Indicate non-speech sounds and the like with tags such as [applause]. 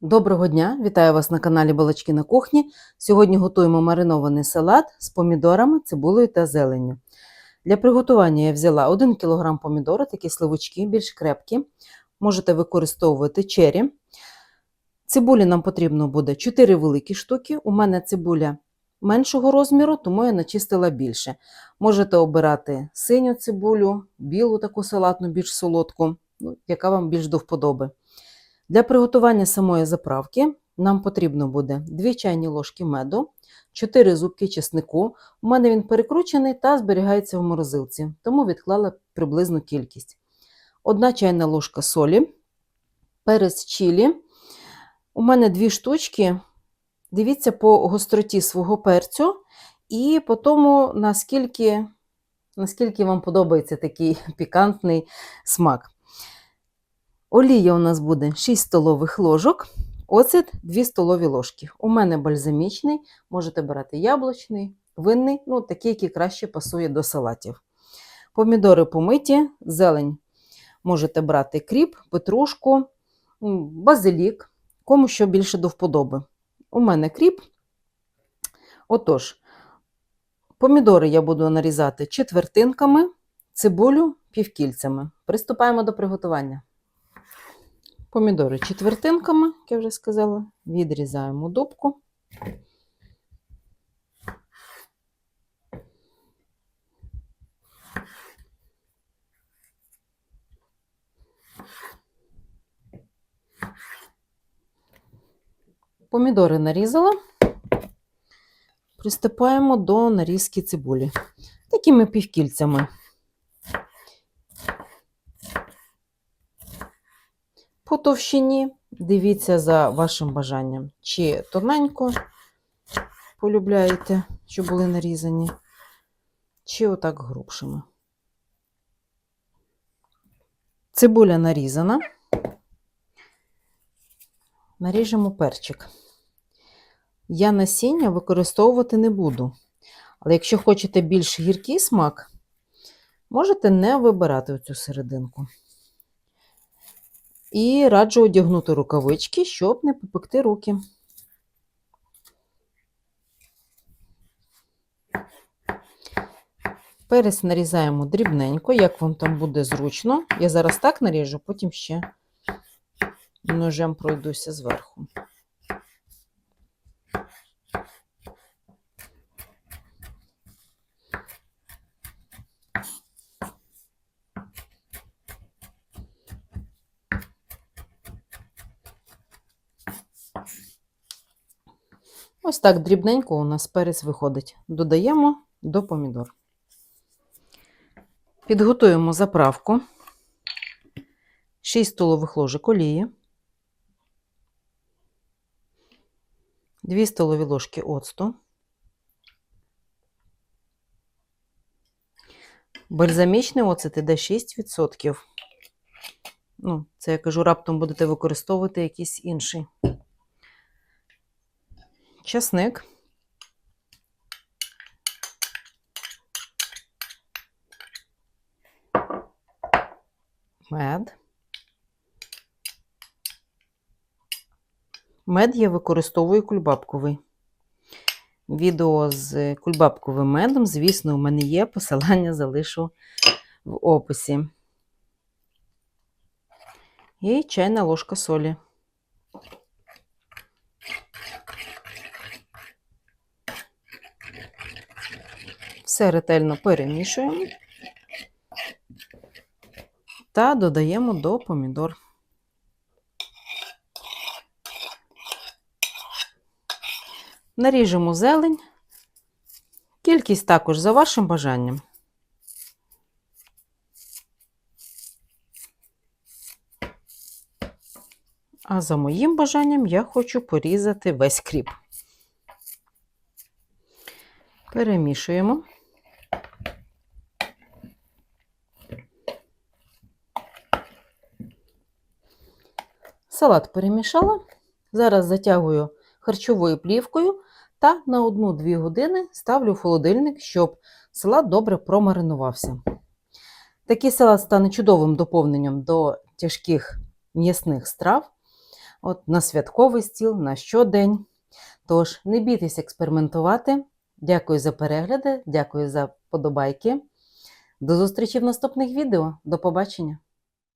Доброго дня! Вітаю вас на каналі Балачки на кухні. Сьогодні готуємо маринований салат з помідорами, цибулею та зеленню. Для приготування я взяла 1 кг помідори, такі сливочки, більш крепкі. Можете використовувати чері. Цибулі нам потрібно буде 4 великі штуки. У мене цибуля меншого розміру, тому я начистила більше. Можете обирати синю цибулю, білу таку салатну, більш солодку, ну, яка вам більш до вподоби. Для приготування самої заправки нам потрібно буде 2 чайні ложки меду, 4 зубки чеснику. У мене він перекручений та зберігається в морозилці, тому відклала приблизну кількість. 1 чайна ложка солі, перець чилі. У мене 2 штучки. Дивіться по гостроті свого перцю і по тому, наскільки, наскільки вам подобається такий [laughs] пікантний смак. Олія у нас буде 6 столових ложок, оцет 2 столові ложки. У мене бальзамічний, можете брати яблучний, винний, ну такий, який краще пасує до салатів. Помідори помиті, зелень можете брати кріп, петрушку, базилік, кому що більше до вподоби. У мене кріп. Отож, помідори я буду нарізати четвертинками, цибулю півкільцями. Приступаємо до приготування. Помідори четвертинками, як я вже сказала, відрізаємо дубку. Помідори нарізала. Приступаємо до нарізки цибулі. Такими півкільцями. По товщині дивіться за вашим бажанням. Чи тоненько полюбляєте, щоб були нарізані, чи отак грубшими. Цибуля нарізана. Наріжемо перчик. Я насіння використовувати не буду. Але якщо хочете більш гіркий смак, можете не вибирати оцю серединку. І раджу одягнути рукавички, щоб не попекти руки. Перець нарізаємо дрібненько, як вам там буде зручно. Я зараз так наріжу, потім ще ножем пройдуся зверху. Ось так дрібненько у нас перець виходить. Додаємо до помідор. Підготуємо заправку. 6 столових ложок олії, 2 столові ложки оцту, бальзамічний оцет іде 6%. Ну, це я кажу, раптом будете використовувати якийсь інший. Часник. Мед. Мед я використовую кульбабковий. Відео з кульбабковим медом, звісно, у мене є. Посилання залишу в описі. І чайна ложка солі. Все ретельно перемішуємо та додаємо до помідор. Наріжемо зелень. Кількість також за вашим бажанням. А за моїм бажанням я хочу порізати весь кріп. Перемішуємо. Салат перемішала. Зараз затягую харчовою плівкою та на 1-2 години ставлю в холодильник, щоб салат добре промаринувався. Такий салат стане чудовим доповненням до тяжких м'ясних страв. от, на святковий стіл, на щодень. Тож, не бійтесь експериментувати. Дякую за перегляди, дякую за подобайки. До зустрічі в наступних відео. До побачення!